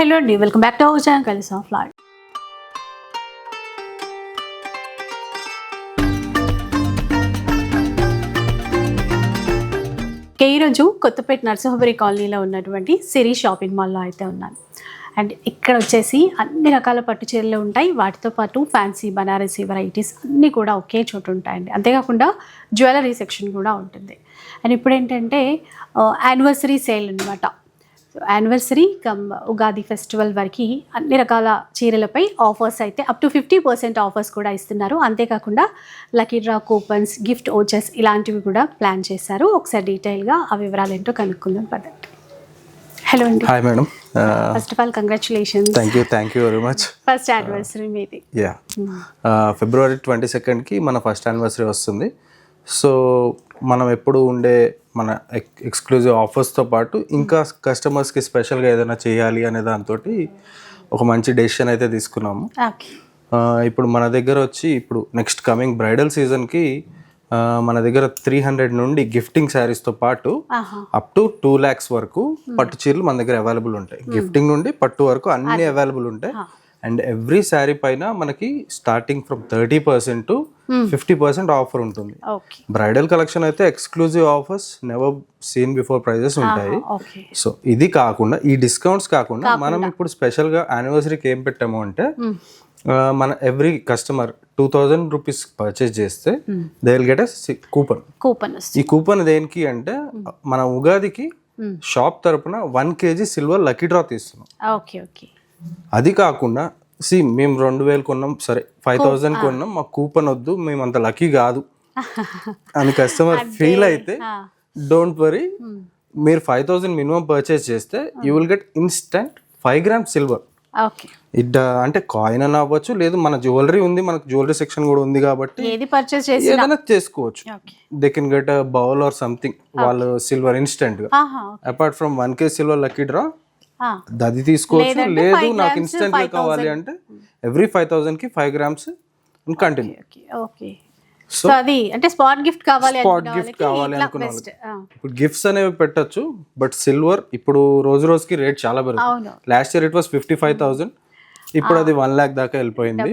Hello అండి welcome back to our channel కలిసి ఆఫ్ లాడ్ ఈరోజు కొత్తపేట నరసింహపురి కాలనీలో ఉన్నటువంటి సిరి షాపింగ్ మాల్లో అయితే ఉన్నాను. అండ్ ఇక్కడ వచ్చేసి అన్ని రకాల పట్టు చీరలు ఉంటాయి. వాటితో పాటు ఫ్యాన్సీ బనారసీ వెరైటీస్ అన్నీ కూడా ఒకే చోట ఉంటాయండి. అంతేకాకుండా జ్యువెలరీ సెక్షన్ కూడా ఉంటుంది. అండ్ ఇప్పుడు ఏంటంటే యానివర్సరీ సేల్ అనమాట యానివర్సరీ కమ్ ఉగాది ఫెస్టివల్ వరకు అన్ని రకాల చీరలపై ఆఫర్స్ అయితే up to fifty percent offers కూడా ఇస్తున్నారు. అంతేకాకుండా lucky draw coupons gift vouchers ఇలాంటివి కూడా ప్లాన్ చేశారు. ఒకసారి డీటెయిల్గా ఆ వివరాలు ఏంటో కనుక్కుందాం పదండి. హలో అండి. Hi madam first of all congratulations thank you thank you very much first anniversary మీది. యా ఫిబ్రవరి ట్వంటీ సెకండ్కి మన ఫస్ట్ యానివర్సరీ వస్తుంది. సో మనం ఎప్పుడు ఉండే మన ఎక్స్క్లూజివ్ ఆఫర్స్తో పాటు ఇంకా కస్టమర్స్కి స్పెషల్గా ఏదైనా చేయాలి అనే దాంతో ఒక మంచి డెసిషన్ అయితే తీసుకున్నాము. ఇప్పుడు మన దగ్గర వచ్చి ఇప్పుడు నెక్స్ట్ కమింగ్ బ్రైడల్ సీజన్కి మన దగ్గర త్రీ హండ్రెడ్ నుండి గిఫ్టింగ్ శారీస్తో పాటు అప్ టు టూ ల్యాక్స్ వరకు పట్టు చీరలు మన దగ్గర అవైలబుల్ ఉంటాయి. గిఫ్టింగ్ నుండి పట్టు వరకు అన్ని అవైలబుల్ ఉంటాయి. అండ్ ఎవ్రీ శారీ పైన మనకి starting from thirty percent to fifty percent offer ఉంటుంది. బ్రైడల్ కలెక్షన్ అయితే exclusive offers never seen before prices ఉంటాయి. సో ఇది కాకుండా ఈ డిస్కౌంట్స్ కాకుండా మనం ఇప్పుడు స్పెషల్గా యానివర్సరీకి ఏం పెట్టాము అంటే ఆ, మన every customer two thousand rupees purchase చేస్తే they will get coupon coupon ఈ కూపన్ దేనికి అంటే మన ఉగాదికి షాప్ తరపున one KG silver lucky draw తీస్తున్నాం. ఓకే ఓకే అది కాకుండా సి మేము రెండు వేలు కొన్నాం. సరే ఫైవ్ థౌజండ్ కొన్నాం. మాకు కూపన్ వద్దు. మేము అంత లక్కీ కాదు. అని కస్టమర్ ఫీల్ అయితే డోంట్ వరీ మీరు ఫైవ్ థౌజండ్ మినిమం పర్చేస్ చేస్తే you will get instant five gram silver it అంటే కాయిన్ అని అవ్వచ్చు లేదు మన జ్యువెలరీ ఉంది మనకు జ్యువెలరీ సెక్షన్ కూడా ఉంది కాబట్టి ఏదైనా చేసుకోవచ్చు. They can get bowl or something వాళ్ళు సిల్వర్ ఇన్స్టెంట్గా. Apart from one K silver lucky draw అది తీసుకోవచ్చు. లేదు నాకు ఇన్స్టెంట్గా కావాలి అంటే every five థౌసండ్కి five grams continue okay so అది అంటే స్పాట్ గిఫ్ట్ కావాలి స్పాట్ గిఫ్ట్ కావాలి అనుకున్న ఇప్పుడు గిఫ్ట్స్ అనేవి పెట్టొచ్చు బట్ సిల్వర్ ఇప్పుడు రోజు రోజుకి రేట్ చాలా పెరుగుతుంది. Last year it was fifty five thousand ఇప్పుడు అది వన్ ల్యాక్ దాకా వెళ్ళిపోయింది.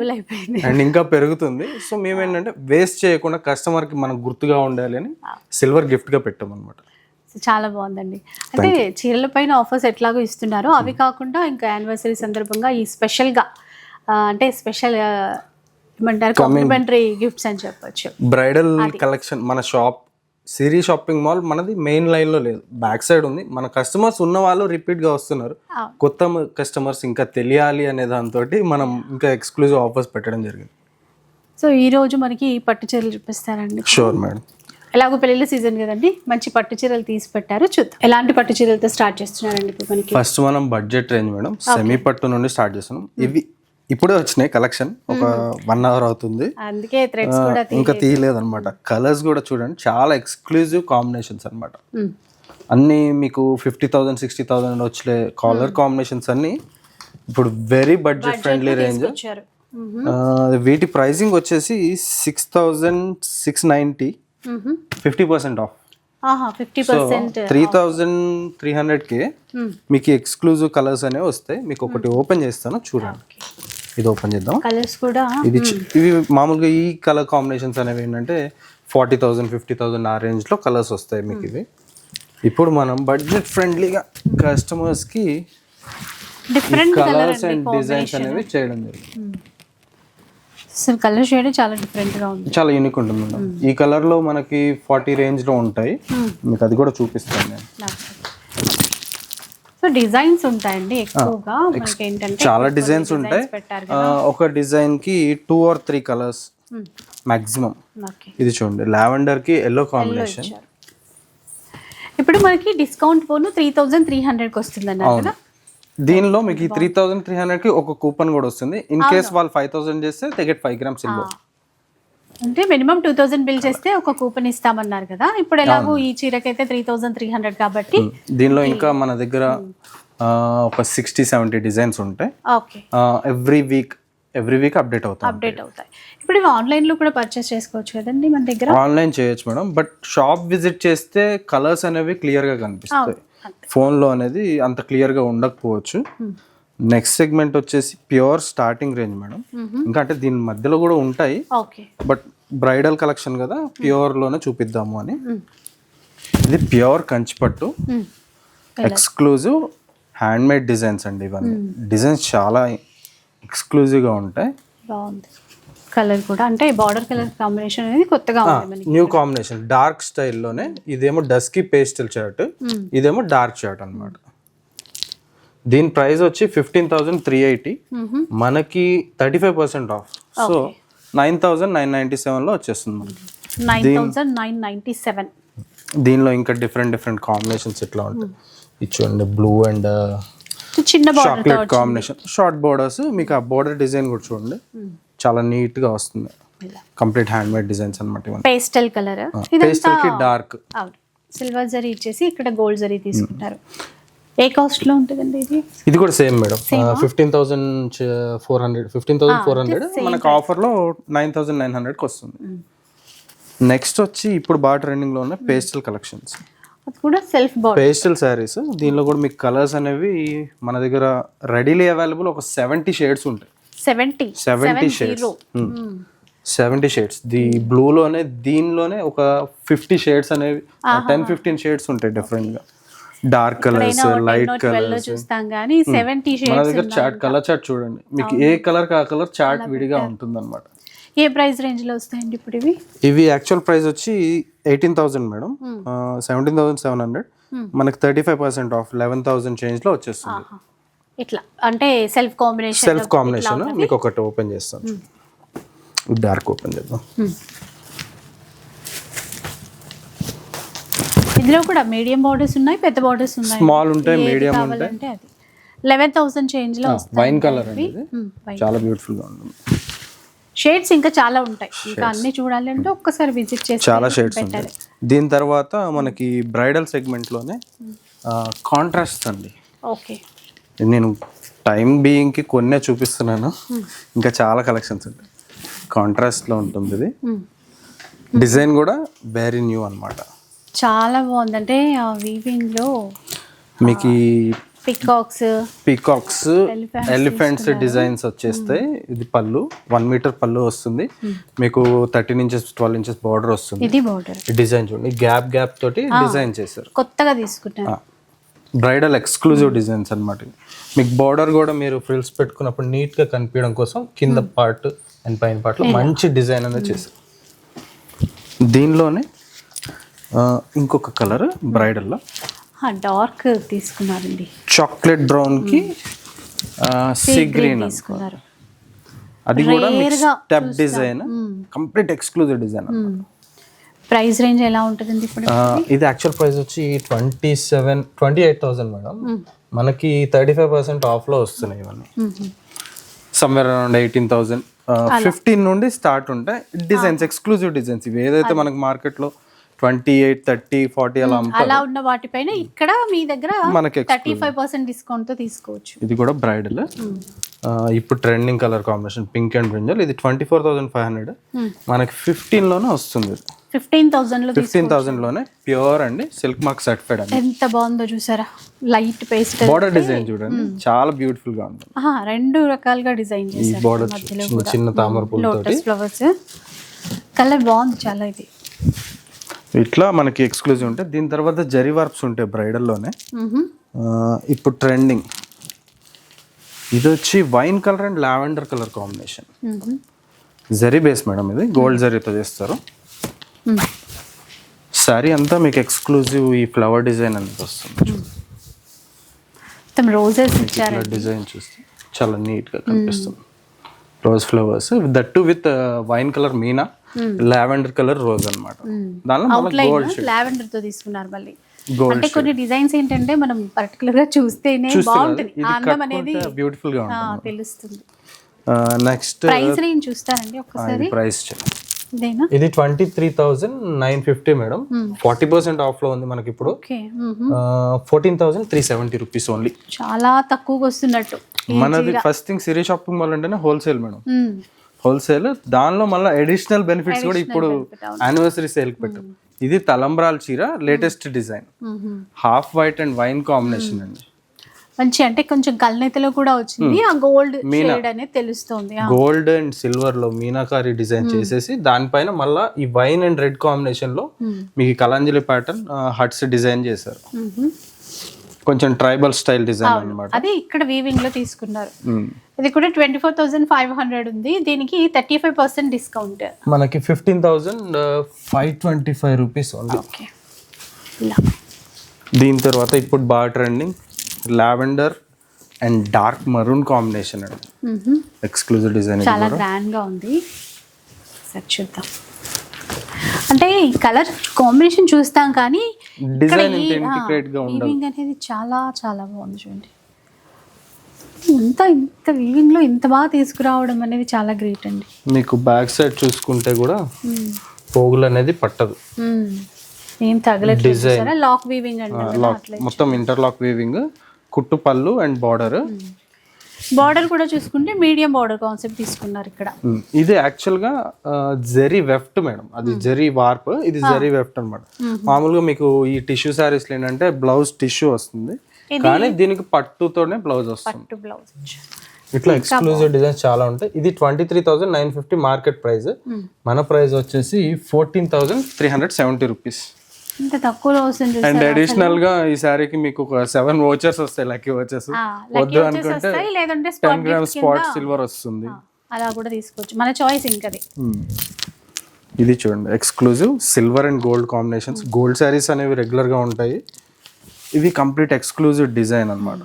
అండ్ ఇంకా పెరుగుతుంది. సో మేము ఏంటంటే వేస్ట్ చేయకుండా కస్టమర్కి మనకు గుర్తుగా ఉండాలి అని సిల్వర్ గిఫ్ట్గా పెట్టాం అనమాట సో చాలా బాగుందండి. అంటే చీరల పైన ఆఫర్స్ ఎట్లాగో ఇస్తున్నారు. అవి కాకుండా ఇంకా యానివర్సరీ సందర్భంగా ఈ స్పెషల్గా ఆ, అంటే స్పెషల్ ఏమంటారు? కాంప్లిమెంటరీ గిఫ్ట్స్ అని చెప్పొచ్చు. బ్రైడల్ కలెక్షన్ మన షాప్ సిరీ షాపింగ్ మాల్ మనది మెయిన్ లైన్లో లేదు. బ్యాక్ సైడ్ ఉంది. మన కస్టమర్స్ ఉన్న వాళ్ళు రిపీట్గా వస్తున్నారు. కొత్త కస్టమర్స్ ఇంకా తెలియాలి అనే దాంతో మనం ఇంకా ఎక్స్క్లూజివ్ ఆఫర్స్ పెట్టడం జరిగింది. సో ఈ రోజు మనకి పట్టు చీరలు చూపిస్తారండి. షూర్ మేడం ఎలాగో పెళ్ళిళ్ళ సీజన్ కదండి. మంచి పట్టు చీరలు తీసి పెట్టారు. చూద్దాం. ఎలాంటి పట్టు చీరలతో స్టార్ట్ చేస్తున్నారండి ఇప్పుడు మనకి? ఫస్ట్ మనం బడ్జెట్ రేంజ్ మేడం. సెమీ పట్టు నుండి స్టార్ట్ చేస్తున్నాం. ఇవి ఇప్పుడే వచ్చినాయి కలెక్షన్. ఒక వన్ అవర్ అవుతుంది. అందుకే ఇంకా తీయలేదు. అనమాట కలర్స్ కూడా చూడండి. చాలా ఎక్స్క్లూజివ్ కాంబినేషన్స్ అన్నమాట. మ్. అన్నీ మీకు ఫిఫ్టీ థౌసండ్ సిక్స్టీ థౌసండ్ వచ్చే కాలర్ కాంబినేషన్స్ అన్నీ ఇప్పుడు వెరీ బడ్జెట్ ఫ్రెండ్లీ రేంజ్ వీటి ప్రైసింగ్ వచ్చేసి six thousand six ninety fifty percent off. Three thousand three హండ్రెడ్కి మీకు ఎక్స్క్లూజివ్ కలర్స్ అనేవి వస్తాయి. మీకు ఒకటి ఓపెన్ చేస్తాను చూడండి. ఇది ఓపెన్ చేద్దాం. కలర్స్ కూడా ఇది చి- ఇవి మామూలుగా ఈ కలర్ కాంబినేషన్స్ అనేవి ఏంటంటే ఫార్టీ థౌజండ్ ఫిఫ్టీ థౌజండ్ ఆ రేంజ్లో కలర్స్ వస్తాయి మీకు ఇవి. ఇప్పుడు మనం బడ్జెట్ ఫ్రెండ్లీగా కస్టమర్స్కి కలర్స్ అండి అండ్ డిజైన్స్ అనేవి చేయడం జరిగింది. అసలు కలర్ షేడ్ చాలా డిఫరెంట్గా ఉంది. చాలా యూనిక్ ఉంటుంది మేడం. ఈ కలర్లో మనకి ఫార్టీ రేంజ్లో ఉంటాయి. మీకు అది కూడా చూపిస్తాను నేను. సో డిజైన్స్ ఉంటాయండి ఎక్కువగా. మనకి ఏంటంటే చాలా డిజైన్స్ ఉంటాయి. ఒక డిజైన్కి two or three colours maximum okay ఇది చూడండి. లావెండర్కి ఎల్లో కాంబినేషన్ ఇప్పుడు మనకి డిస్కౌంట్ పోను త్రీ థౌజండ్ త్రీ హండ్రెడ్కి వస్తుంది అన్నారు కదా. దీనిలో మీకు ఈ త్రీ థౌసండ్ త్రీ హండ్రెడ్కి ఒక కూపన్ కూడా వస్తుంది. ఇన్ కేస్ వాళ్ళు ఫైవ్ థౌసండ్ చేస్తే they get five grams silver అంటే మినిమం టూ థౌజండ్ బిల్ చేస్తే ఒక కూపన్ ఇస్తామన్నారు కదా. ఇప్పుడు ఎలాగో ఈ చీరకైతే త్రీ థౌజండ్ త్రీ హండ్రెడ్ కాబట్టి దీనిలో ఇంకా మన దగ్గర ఆ, ఒక సిక్స్టీ సెవెంటీ డిజైన్స్ ఉంటాయి. Every week every week update అవుతాం అప్డేట్ అవుతాయి. ఇప్పుడు ఇవి ఆన్లైన్లో కూడా పర్చేస్ చేసుకోవచ్చు కదండి మన దగ్గర? ఆన్లైన్ చేయొచ్చు మేడం. బట్ షాప్ విజిట్ చేస్తే కలర్స్ అనేవి క్లియర్గా కనిపిస్తాయి. ఫోన్లో అనేది అంత క్లియర్గా ఉండకపోవచ్చు. నెక్స్ట్ సెగ్మెంట్ వచ్చేసి ప్యూర్ స్టార్టింగ్ రేంజ్ మేడం. ఇంకా అంటే దీని మధ్యలో కూడా ఉంటాయి. బట్ బ్రైడల్ కలెక్షన్ కదా ప్యూర్లోనే చూపిద్దాము అని. ఇది ప్యూర్ కంచిపట్టు. ఎక్స్క్లూజివ్ హ్యాండ్ మేడ్ డిజైన్స్ అండి ఇవన్నీ. డిజైన్స్ చాలా ఎక్స్క్లూజివ్గా ఉంటాయి. బాగుంది. కలర్ కూడా అంటే బార్డర్ కలర్ కాంబినేషన్ అనేది కొత్తగా ఉంది మనకి. న్యూ కాంబినేషన్ డార్క్ స్టైల్లోనే ఇదేమో డస్కీ పేస్టల్ షర్ట్ ఇదేమో డార్క్ షర్ట్ అన్నమాట. దీని ప్రైస్ వచ్చి ఫిఫ్టీన్ థౌసండ్ త్రీ ఎయిటీ మనకి thirty five percent off so nine thousand nine ninety సెవెన్లో వచ్చేస్తుంది మనకి. దీనిలో ఇంకా డిఫరెంట్ డిఫరెంట్ కాంబినేషన్స్ ఇట్లా ఉంటాయి. ఇది చూడండి బ్లూ అండ్ చిన్న border chocolate combination short borders మీకు ఆ బోర్డర్ డిజైన్ కూడా చూడండి. చాలా నీట్గా వస్తుంది కంప్లీట్ హ్యాండ్ మేడ్ డిజైన్స్ అనమాట ఇవన్నీ. Pastel colour. పేస్టల్కి dark. Silver zari ఇచ్చేసి ఇక్కడ గోల్డ్ జరీ తీసుకుంటారు. ఏ కాస్ట్లో ఉంటుందండి ఇది? ఇది కూడా same madam. Fifteen thousand four hundred fifteen thousand four hundred. మనకు ఆఫర్లో నైన్ థౌసండ్ నైన్ హండ్రెడ్కి వస్తుంది. నెక్స్ట్ వచ్చి ఇప్పుడు బాగా ట్రెండింగ్లో ఉన్న పేస్టల్ కలెక్షన్స్. అది కూడా సెల్ఫ్ పేస్టల్ శారీస్. దీనిలో కూడా మీకు కలర్స్ అనేవి మన దగ్గర రెడీలీ అవైలబుల్ ఒక సెవెంటీ షేడ్స్ ఉంటాయి. Seventy seventy shades seventy shades the బ్లూలోనే దీనిలోనే ఒక ఫిఫ్టీ షేడ్స్ అనేవి టెన్ ఫిఫ్టీన్ షేడ్స్ ఉంటాయి డిఫరెంట్గా. డార్క్ కలర్స్ లైట్ కలర్స్ చూస్తాం కానీ సెవెంటీ మన దగ్గర చార్ట్ కలర్ చార్ట్ చూడండి. మీకు ఏ కలర్ ఆ కలర్ చార్ట్ విడిగా ఉంటుంది అనమాట ఏ ప్రైస్ రేంజ్లో వస్తాయండి ఇప్పుడు ఇవి? ఇవి యాక్చువల్ ప్రైస్ వచ్చి eighteen thousand madam. Seventeen thousand seven hundred మనకి thirty five percent off eleven thousand చేంజ్లో వచ్చేస్తుంది. ఇట్లా. అంటే సెల్ఫ్ కాంబినేషన్ సెల్ఫ్ కాంబినేషన్ మీకు ఒకటి ఓపెన్ చేస్తాను. డార్క్ ఓపెన్ చేద్దాం. ఇందులో కూడా మీడియం బార్డర్స్ ఉన్నాయి పెద్ద బార్డర్స్ ఉన్నాయి. స్మాల్ ఉంటాయి మీడియం ఉంటాయి లెవెన్ థౌసండ్ చేంజ్లో వైన్ కలర్ అండి. చాలా బ్యూటిఫుల్గా ఉంటుంది. షేడ్స్ ఇంకా చాలా ఉంటాయి. ఇంకా అన్ని చూడాలి అంటే ఒక్కసారి విజిట్ చేసి చాలా షేడ్స్ ఉంటాయి. దీని తర్వాత మనకి బ్రైడల్ సెగ్మెంట్లోనే కాంట్రాస్ట్ అండి. ఓకే నేను టైం బీయింగ్కి కొన్నే చూపిస్తున్నాను. ఇంకా చాలా కలెక్షన్స్ ఉంటాయి కాంట్రాస్ట్లో ఉంటుంది ఇది. డిజైన్ కూడా వెరీ న్యూ అన్నమాట. చాలా బాగుంది అంటే వీవింగ్లో మీకు పికాక్స్ పీకాక్స్ ఎలిఫెంట్స్ డిజైన్స్ వచ్చేస్తాయి. ఇది పళ్ళు వన్ మీటర్ పళ్ళు వస్తుంది. మీకు thirteen inches twelve inches border వస్తుంది. ఇది బార్డర్ డిజైన్ చూడండి. గ్యాప్ గ్యాప్ తోటి డిజైన్ చేశారు. కొత్తగా తీసుకుంటాను బ్రైడల్ ఎక్స్క్లూజివ్ డిజైన్స్ అన్నమాట ఇవి. మీకు బార్డర్ కూడా మీరు ఫ్రిల్స్ పెట్టుకున్నప్పుడు నీట్గా కనిపించడం కోసం కింద పార్ట్ అండ్ పైన part లో మంచి డిజైన్ అనేది చేశారు. దీనిలోనే ఇంకొక కలర్ బ్రైడల్లో డార్క్ తీసుకున్నారండి. చాక్లెట్ బ్రౌన్కి సీ గ్రీన్ అది కూడా step design complete exclusive design price range ఎలా ఉంటుందండి ఇప్పుడు ఇది యాక్చువల్ ప్రైస్ వచ్చి twenty seven twenty eight thousand madam. మనకి థర్టీ ఫైవ్ పర్సెంట్ ఆఫ్లో వస్తున్నాయి ఇవన్నీ. Somewhere around eighteen thousand fifteen నుండి స్టార్ట్ ఉంటాయి. డిజైన్స్ ఎక్స్క్లూజివ్ డిజైన్స్ ఇవి ఏదైతే మనకి మార్కెట్లో ట్వంటీ ఎయిట్ థర్టీ ఫార్టీ అలా అలా ఉన్న వాటిపైన ఇక్కడ మీ దగ్గర మనకి థర్టీ ఫైవ్ పర్సెంట్ డిస్కౌంట్తో తీసుకోవచ్చు. ఇది కూడా బ్రైడల్ ఇప్పుడు trending colour combination pink and brinjal. ఇది twenty four thousand five hundred. మనకి ఫిఫ్టీన్లోనే వస్తుంది ఫిఫ్టీన్ థౌసండ్ ఫిఫ్టీన్ థౌసండ్లోనే ప్యూర్ అండి సిల్క్ మార్క్ సర్టిఫైడ్ అండి. ఎంత బాగుందో చూసారా? లైట్ పేస్ట్ బార్డర్ డిజైన్ చూడండి. చాలా బ్యూటిఫుల్గా ఉంటుంది రెండు రకాలుగా డిజైన్ ఈ బార్డర్ చిన్న తామర లోటస్ ఫ్లవర్స్ కలర్ బాగుంది చాలా ఇది. ఇట్లా మనకి ఎక్స్క్లూజివ్ ఉంటాయి దీని తర్వాత జరీ వర్క్స్ ఉంటాయి బ్రైడల్లోనే. ఇప్పుడు ట్రెండింగ్ ఇది వచ్చి wine colour and lavender colour combination. Zari base madam ఇది గోల్డ్ జరీతో చేస్తారు. శారీ అంతా మీకు ఎక్స్క్లూజివ్ ఈ ఫ్లవర్ డిజైన్ అనేది వస్తుంది. రోజెస్ డిజైన్ చూస్తే చాలా నీట్గా కనిపిస్తుంది. Rose flowers that with wine colour Meena lavender colour rose అన్నమాట. దానిలో గోల్డ్ లావెండర్తో తీసుకున్నారు మళ్ళీ. అంటే కొన్ని డిజైన్స్ ఏంటంటే మనం పర్టికులర్గా చూస్తేనే బాగుంటుంది. ఆ అందం అనేది బ్యూటిఫుల్గా తెలుస్తుంది. నెక్స్ట్ ప్రైస్ రేంజ్ చూస్తారండి ఒక్కసారి. ప్రైస్ ఇది twenty three thousand nine fifty madam. Forty percent ఆఫ్లో ఉంది మనకి ఇప్పుడు okay fourteen thousand three seventy rupees only చాలా తక్కువగా వస్తున్నట్టు. మనది first thing Siri shopping mall అంటేనే హోల్సేల్ మేడం. హోల్సేల్ దానిలో మళ్ళీ అడిషనల్ బెనిఫిట్స్ కూడా ఇప్పుడు యానివర్సరీ సేల్ పెట్టాం. ఇది తలంబ్రాల చీర latest design. Half white and wine combination అండి. మంచి అంటే కొంచెం కల్నెతలో కూడా వచ్చింది. ఆ గోల్డ్ షేడ్ అనేది తెలుస్తుంది. గోల్డ్ అండ్ సిల్వర్లో మీనాకారి డిజైన్ చేసేసి దానిపైన మళ్ళా ఈ వైన్ అండ్ రెడ్ కాంబినేషన్లో మీకు కలంజలి ప్యాటర్న్ హట్స్ డిజైన్ చేశారు. కొంచెం ట్రైబల్ స్టైల్ డిజైన్ అన్నమాట. అది ఇక్కడ వీవింగ్లో తీసుకున్నారు. ఇది కూడా twenty four thousand five hundred ఉంది. దీనికి థర్టీ ఫైవ్ పర్సెంట్ డిస్కౌంట్ మనకి fifteen thousand five twenty five rupees only okay దీని తర్వాత ఇప్పుడు బాగా trending lavender and dark maroon combination అండి. ఎక్స్క్లూజివ్ డిజైన్ చాలా గ్రాండ్గా ఉంది. సరే చూద్దాం. అంటే ఈ కలర్ కాంబినేషన్ చూస్తాం కానీ డిజైన్ అనేది చాలా చాలా బాగుంది చూడండి. ఇంత ఇంత వీవింగ్లో ఇంత బాగా తీసుకురావడం అనేది చాలా గ్రేట్ అండి. మీకు బ్యాక్ సైడ్ చూసుకుంటే కూడా పోగులు అనేది పట్టదు. ఏం తగలట్లేదు చూసారా? లాక్ వీవింగ్ అండి లాక్ మొత్తం ఇంటర్లాక్ వీవింగ్ కుట్టు పళ్ళు అండ్ బార్డర్ బార్డర్ కూడా చూసుకుంటే మీడియం బార్డర్ కాన్సెప్ట్ తీసుకున్నారు ఇక్కడ. ఇది యాక్చువల్గా జెరీ వెఫ్ట్ మేడం. అది జెరీ వార్ప్ ఇది జెరీ వెఫ్ట్ అన్నమాట. మామూలుగా మీకు ఈ టిష్యూ సారీస్ ఏంటంటే బ్లౌజ్ టిష్యూ వస్తుంది. కానీ దీనికి పట్టుతోనే బ్లౌజ్ వస్తుంది. పట్టు బ్లౌజ్. ఇట్లా ఎక్స్క్లూజివ్ డిజైన్స్ చాలా ఉంటాయి. ఇది twenty three thousand nine fifty market price మన ప్రైస్ వచ్చేసి fourteen thousand three hundred seventy rupees ఇంత తక్కువలో వస్తుంది అండ్? అడిషనల్గా ఈ సారీకి మీకు ఒక సెవెన్ వోచర్స్ వస్తాయి లక్కీ lucky వద్దు అనుకుంటే లేదంటే టెన్ గ్రామ్ స్పాట్ సిల్వర్ వస్తుంది. అలా కూడా తీసుకోవచ్చు. మన చాయిస్ ఇంకది. Hmm. ఇది చూడండి exclusive silver and gold combinations gold saris అనేవి రెగ్యులర్గా ఉంటాయి. ఇది కంప్లీట్ ఎక్స్క్లూజివ్ డిజైన్ అన్నమాట.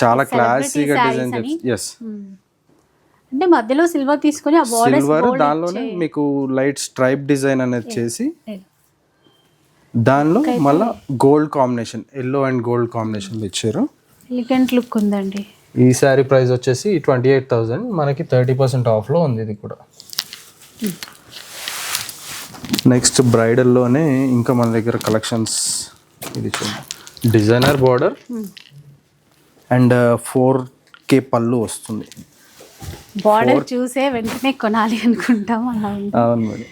చాలా క్లాసీగా డిజైన్ ఎస్ అంటే మధ్యలో సిల్వర్ తీసుకొని ఆ బార్డర్ సిల్వర్ దానిలోనే మీకు లైట్ స్ట్రైప్ డిజైన్ అనేది చేసి దానిలో మళ్ళా gold combination yellow and gold combination ఇచ్చారు ఎలిగెంట్ లుక్ ఉందండి. ఈ శారీ ప్రైస్ వచ్చేసి ట్వంటీ ఎయిట్ థౌజండ్ మనకి థర్టీ పర్సెంట్ ఆఫ్లో ఉంది ఇది కూడా. నెక్స్ట్ బ్రైడల్లోనే ఇంకా మన దగ్గర కలెక్షన్స్ ఇది చూడండి. Designer border and four K పళ్ళు వస్తుంది. బార్డర్ చూసే వెంటనే కొనాలి అనుకుంటాం అవును మరి.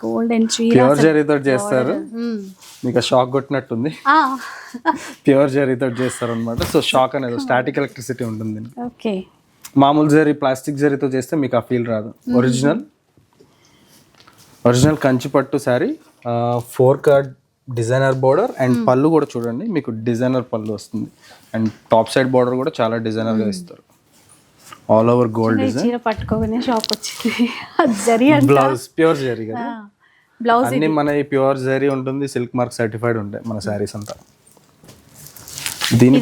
గోల్డ్ అండ్ ప్యూర్ జరీతో చేస్తారు. మీకు షాక్ కొట్టినట్టుంది. ప్యూర్ జరీతో చేస్తారు అనమాట సో షాక్ అనేది స్టాటిక్ ఎలక్ట్రిసిటీ ఉంటుంది. ఓకే మామూలు జరీ ప్లాస్టిక్ జరీతో చేస్తే మీకు ఆ ఫీల్ రాదు. ఒరిజినల్ ఒరిజినల్ కంచి పట్టు sari four card designer border and పళ్ళు కూడా చూడండి మీకు డిజైనర్ పళ్ళు వస్తుంది. అండ్ టాప్ సైడ్ బోర్డర్ కూడా చాలా డిజైనర్గా ఇస్తారు. ఆల్ ఓవర్ గోల్డ్ డిజైన్ పట్టుకోగానే షాక్ వచ్చింది. జరి బ్లౌజ్ ప్యూర్ జరీ కదా? బ్లౌజ్ అన్ని మన ప్యూర్ జరీ ఉంటుంది సిల్క్ మార్క్ సర్టిఫైడ్ ఉంటాయి మన శారీస్ అంతా. దీని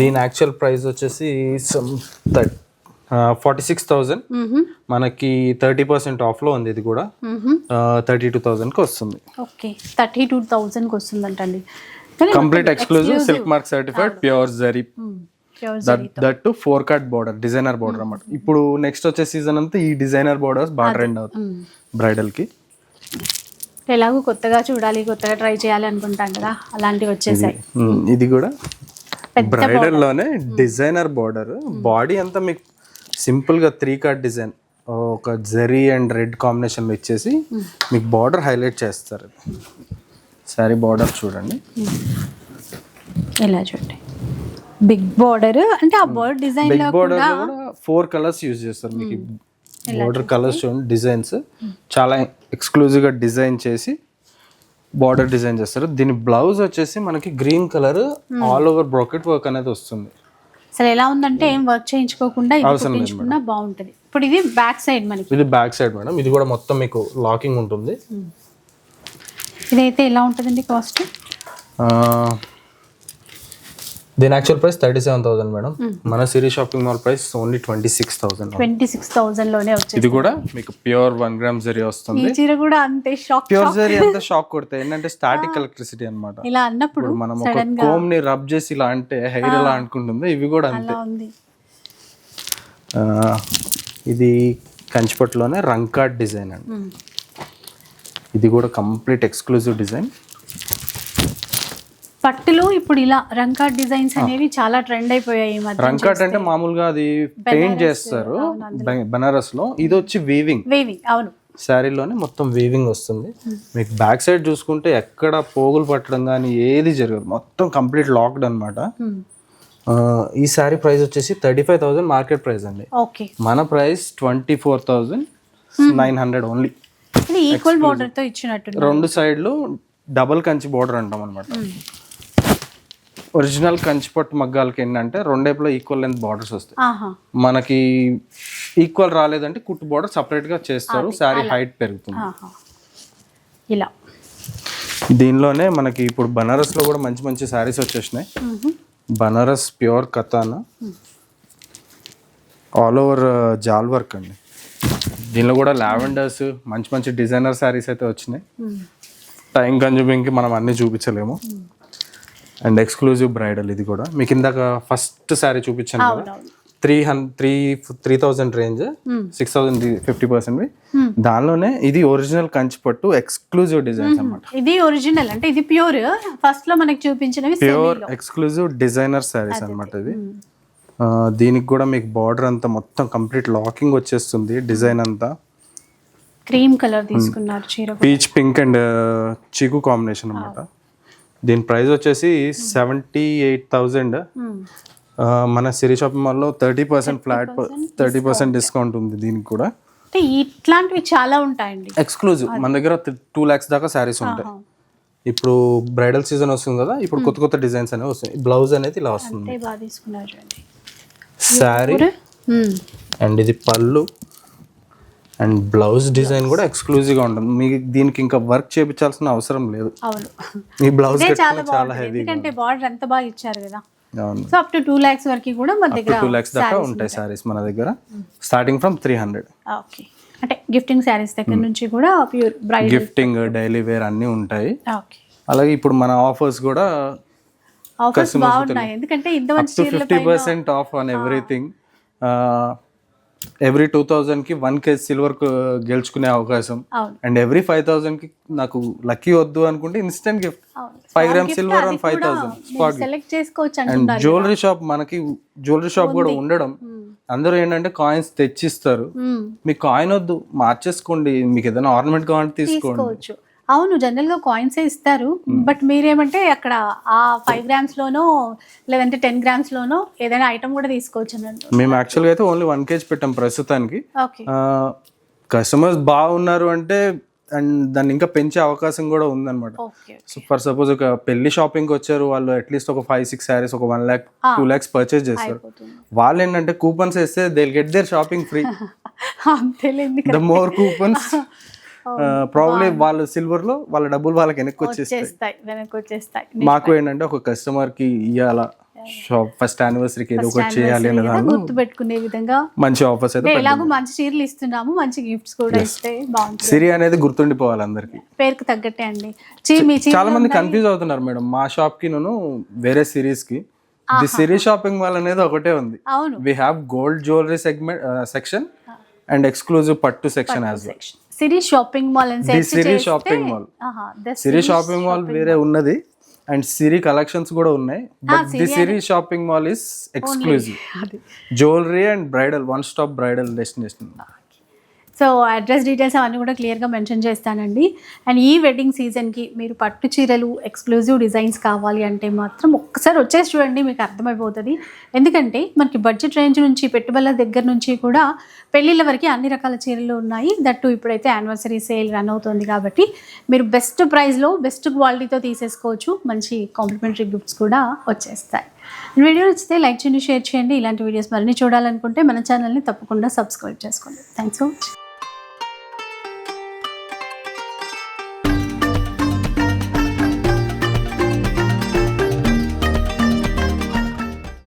దీని యాక్చువల్ ప్రైస్ వచ్చేసి సమ్ ఫార్టీ సిక్స్ థౌజండ్ మనకి థర్టీ పర్సెంట్ ఆఫ్లో ఉంది ఇది కూడా. థర్టీ టూ థౌజండ్కి వస్తుంది. ఓకే. థర్టీ టూ థౌజండ్కి వస్తుందంటండి. కానీ complete exclusive silk mark certified pure zari that to four cut border designer border అన్నమాట. ఇప్పుడు నెక్స్ట్ వచ్చే సీజన్ అంతా ఈ డిజైనర్ బోర్డర్స్ బాగా ట్రెండ్ అవుతుంది. బ్రైడల్కి ఎలాగో కొత్తగా చూడాలి కొత్తగా ట్రై చేయాలి అనుకుంటాం కదా. అలాంటివి వచ్చేసాయి. ఇది కూడా బ్రైడల్లోనే డిజైనర్ బోర్డర్ బాడీ అంతా మీకు సింపుల్గా త్రీ కట్ డిజైన్. ఒక జరీ అండ్ రెడ్ కాంబినేషన్ ఇచ్చేసి మీకు బార్డర్ హైలైట్ చేస్తారు. సారీ బార్డర్ చూడండి. ఇలా చూడండి? బిగ్ బార్డర్ అంటే ఆ బర్డ్ డిజైన్ బిగ్లో బార్డర్ కూడా ఫోర్ కలర్స్ యూజ్ చేస్తారు మీకు. బార్డర్ కలర్స్ చూడండి డిజైన్స్. చాలా ఎక్స్క్లూజివ్గా డిజైన్ చేసి బార్డర్ డిజైన్ చేస్తారు. దీని బ్లౌజ్ వచ్చేసి మనకి green colour all over brocade work అనేది వస్తుంది. అసలు ఎలా ఉందంటే ఏం వర్క్ చేయించుకోకుండా ఇది కుట్టించుకున్నా బాగుంటది. ఇప్పుడు ఇది బ్యాక్ సైడ్ మనకి. ఇది బ్యాక్ సైడ్ మేడం. ఇది కూడా మొత్తం మీకు లాకింగ్ ఉంటుంది. ఇదైతే ఎలా ఉంటుందండి కాస్ట్ దీని actual price thirty seven thousand madam మన Siri shopping mall price only twenty six thousand twenty six థౌసండ్లోనే వచ్చేది ఇది కూడా మీకు ప్యూర్ వన్ గ్రామ్ జరీ వస్తుంది. ఈ చీర కూడా అంతే షాక్ ప్యూర్ జరీ అంతా షాక్ కొడతాయి. ఏంటంటే స్టాటిక్ ఎలక్ట్రిసిటీ అన్నమాట. ఇలా అన్నప్పుడు ఇప్పుడు మనం ఒక కోమ్ని రబ్ చేసి ఇలా అంటే హెయిర్ ఎలా అనుకుంటుందో ఇవి కూడా అంతే. అలా ఉంది. ఆ, ఇది కంచిపట్టులోనే రంకాట్ డిజైన్ అండి. ఇది కూడా కంప్లీట్ ఎక్స్క్లూజివ్ డిజైన్. పట్టులో ఇప్పుడు ఇలా రంకా డిజైన్స్ అనేవి చాలా ట్రెండ్ అయిపోయాయి రంకాట్ అంటే మామూలుగా అది పెయింట్ చేస్తారు. బెనారస్లో ఇది వచ్చి వీవింగ్ వేవింగ్ అవును. శారీలోనే మొత్తం వీవింగ్ వస్తుంది. మీకు బ్యాక్ సైడ్ చూసుకుంటే ఎక్కడ పోగులు పట్టడం కానీ ఏది జరగదు. మొత్తం కంప్లీట్ లాక్డ్. ఆ, ఈ శారీ ప్రైస్ వచ్చేసి thirty five thousand market price అండి. ఓకే. మన price twenty four thousand nine hundred only equal బార్డర్తో ఇచ్చినట్టు రెండు సైడ్లు డబల్ కంచి బోర్డర్ అంటాం అనమాట ఒరిజినల్ కంచి పట్టు మగ్గాలకి ఏంటంటే రెండేపులో ఈక్వల్ లెంత్ బార్డర్స్ వస్తాయి. మనకి ఈక్వల్ రాలేదంటే కుట్టు బోర్డర్ సపరేట్గా చేస్తారు. శారీ హైట్ పెరుగుతుంది. ఇలా. దీనిలోనే మనకి ఇప్పుడు బనారస్లో కూడా మంచి మంచి శారీస్ వచ్చేసినాయి. బనారస్ ప్యూర్ కథానా ఆల్ ఓవర్ జాల్ వర్క్ అండి. దీనిలో కూడా లావెండర్స్ మంచి మంచి డిజైనర్ శారీస్ అయితే వచ్చినాయి. టైం కన్జ్యూమింగ్కి మనం అన్ని చూపించలేము. అండ్ ఎక్స్క్లూజివ్ బ్రైడల్ ఇది కూడా. మీకు ఇందాక ఫస్ట్ శారీ చూపించాను కదా? Three hundred three three thousand range. Six thousand fifty percent. దానిలోనే ఇది ఒరిజినల్ కంచి పట్టు ఎక్స్క్లూజివ్ డిజైన్స్ అన్నమాట. ఇది ఒరిజినల్ అంటే ఇది ప్యూర్. ఫస్ట్లో మనకి చూపించినవి ప్యూర్ ఎక్స్క్లూజివ్ డిజైనర్ శారీస్ అన్నమాట ఇది దీనికి కూడా మీకు బార్డర్ అంతా మొత్తం కంప్లీట్ లాకింగ్ వచ్చేస్తుంది డిజైన్ అంతా. క్రీమ్ కలర్ తీసుకున్నారు చీర peach pink and chiku combination అన్నమాట. దీని ప్రైస్ వచ్చేసి సెవెంటీ ఎయిట్ థౌజండ్. మ్మ్. మన సిరీ షాపింగ్ మాల్లో thirty percent flat thirty percent discount ఉంది దీనికి కూడా. అంటే ఇట్లాంటివి చాలా ఉంటాయండి. ఎక్స్క్లూజివ్ మన దగ్గర టూ ల్యాక్స్ దాకా శారీస్ ఉంటాయి. ఇప్పుడు బ్రైడల్ సీజన్ వస్తుంది కదా ఇప్పుడు కొత్త కొత్త డిజైన్స్ అనేవి వస్తాయి. బ్లౌజ్ అనేది ఇలా వస్తుంది. శారీ. అండ్. ఇది పళ్ళు. అండ్ బ్లౌజ్ డిజైన్ కూడా ఎక్స్క్లూజివ్గా ఉంటుంది. మీకు దీనికి ఇంకా వర్క్ చేయించాల్సిన అవసరం లేదు. అవును. ఈ బ్లౌజ్ చాలా చాలా హెవీ ఎందుకంటే బార్డర్ ఎంత బాగా ఇచ్చారు కదా. So up to two lakhs వరకు కూడా మన దగ్గర టూ ల్యాక్స్ దాకా ఉంటాయి శారీస్ మన దగ్గర. Starting from three hundred okay అంటే గిఫ్టింగ్ శారీస్ దగ్గర నుంచి కూడా pure bride gifting daily wear అన్నీ ఉంటాయి. ఓకే అలాగే ఇప్పుడు మన ఆఫర్స్ కూడా ఆఫర్స్ బాగున్నాయి. ఎందుకంటే ఇంత మంచి fifty percent off on everything every two థౌజండ్కి వన్ కేజ్ సిల్వర్ గెలుచుకునే అవకాశం. అండ్ ఎవ్రీ ఫైవ్ థౌసండ్కి నాకు లక్కీ వద్దు అనుకుంటే instant gift. Five gram silver and five thousand select చేసుకోవచ్చు అండ్ జ్యువెలరీ షాప్ మనకి జ్యువెలరీ షాప్ కూడా ఉండడం. అందరూ ఏంటంటే కాయిన్స్ తెచ్చిస్తారు. మీకు కాయిన్ వద్దు మార్చేసుకోండి. మీకు ఏదైనా ఆర్నమెంట్ కావాలంటే తీసుకోండి. అవును జనరల్గా కాయిన్స్ ఇస్తారు. బట్ మీరేమంటే అక్కడ ఆ ఫైవ్ గ్రామ్స్ లోనో లేదంటే టెన్ గ్రామ్స్ లోనో ఏదైనా ఐటమ్ కూడా తీసుకోవచ్చు మేము యాక్చువల్గా అయితే ఓన్లీ వన్ కేజీ పెట్టాం ప్రస్తుతానికి. కస్టమర్స్ బాగున్నారు అంటే అండ్ దాన్ని ఇంకా పెంచే అవకాశం కూడా ఉందన్నమాట. సో ఫర్ సపోజ్ ఒక పెళ్ళి షాపింగ్ వచ్చారు వాళ్ళు అట్లీస్ట్ ఒక ఫైవ్ సిక్స్ శారీస్ ఒక one lakh two lakhs purchase చేస్తారు. వాళ్ళు ఏంటంటే కూపన్స్ వేస్తే they get their shopping free the more coupons probably వాళ్ళు సిల్వర్లో వాళ్ళ డబ్బులు వాళ్ళకి వెనక్కి వచ్చేస్తాయి వెనక్కి వచ్చేస్తాయి. మాకు ఏంటంటే ఒక కస్టమర్కి ఇవ్వాల షాప్ ఫస్ట్ యానివర్సరీకి ఏదో ఒకటి చేయాలి అనే దానిలో గుర్తు పెట్టుకునే విధంగా మంచి ఆఫర్స్ అయితే ఎలాగో మంచి చీరలు ఇస్తున్నాము మంచి గిఫ్ట్స్ కూడా ఇస్తే బాగుంటుంది. సిరి అనేది గుర్తుండిపోవాలి అందరికి. పేరుకు తగ్గట్టే అండి. చాలా మంది కన్ఫ్యూజ్ అవుతున్నారు మేడం. మా షాప్కి నేను వేరే సిరీస్కి. ది సిరీ షాపింగ్ మాల్ అనేది ఒకటే ఉంది. అవును. We have gold jewellery segment section and exclusive పట్టు section as well Siri shopping mall అని Siri shopping mall. Siri shopping mall వేరే ఉన్నది. అండ్ సిరీ కలెక్షన్స్ కూడా ఉన్నాయి. But the Siri shopping mall is exclusive jewellery and bridal one stop bridal destination so address details అవన్నీ కూడా క్లియర్గా mention చేస్తానండి. And ఈ వెడ్డింగ్ సీజన్కి మీరు పట్టు చీరలు ఎక్స్క్లూజివ్ డిజైన్స్ కావాలి అంటే మాత్రం ఒక్కసారి వచ్చేసి చూడండి మీకు అర్థమైపోతుంది. ఎందుకంటే మనకి బడ్జెట్ రేంజ్ నుంచి పెట్టుబడుల దగ్గర నుంచి కూడా పెళ్ళిళ్ళ వరకు అన్ని రకాల చీరలు ఉన్నాయి. దట్టు ఇప్పుడైతే యానివర్సరీ సేల్ రన్ అవుతుంది కాబట్టి మీరు బెస్ట్ ప్రైస్లో బెస్ట్ క్వాలిటీతో తీసేసుకోవచ్చు. మంచి కాంప్లిమెంటరీ గిఫ్ట్స్ కూడా వచ్చేస్తాయి. వీడియో నచ్చితే లైక్ చేయండి షేర్ చేయండి. ఇలాంటి వీడియోస్ మరిన్ని చూడాలనుకుంటే మన ఛానల్ని తప్పకుండా సబ్స్క్రైబ్ చేసుకోండి. Thanks so much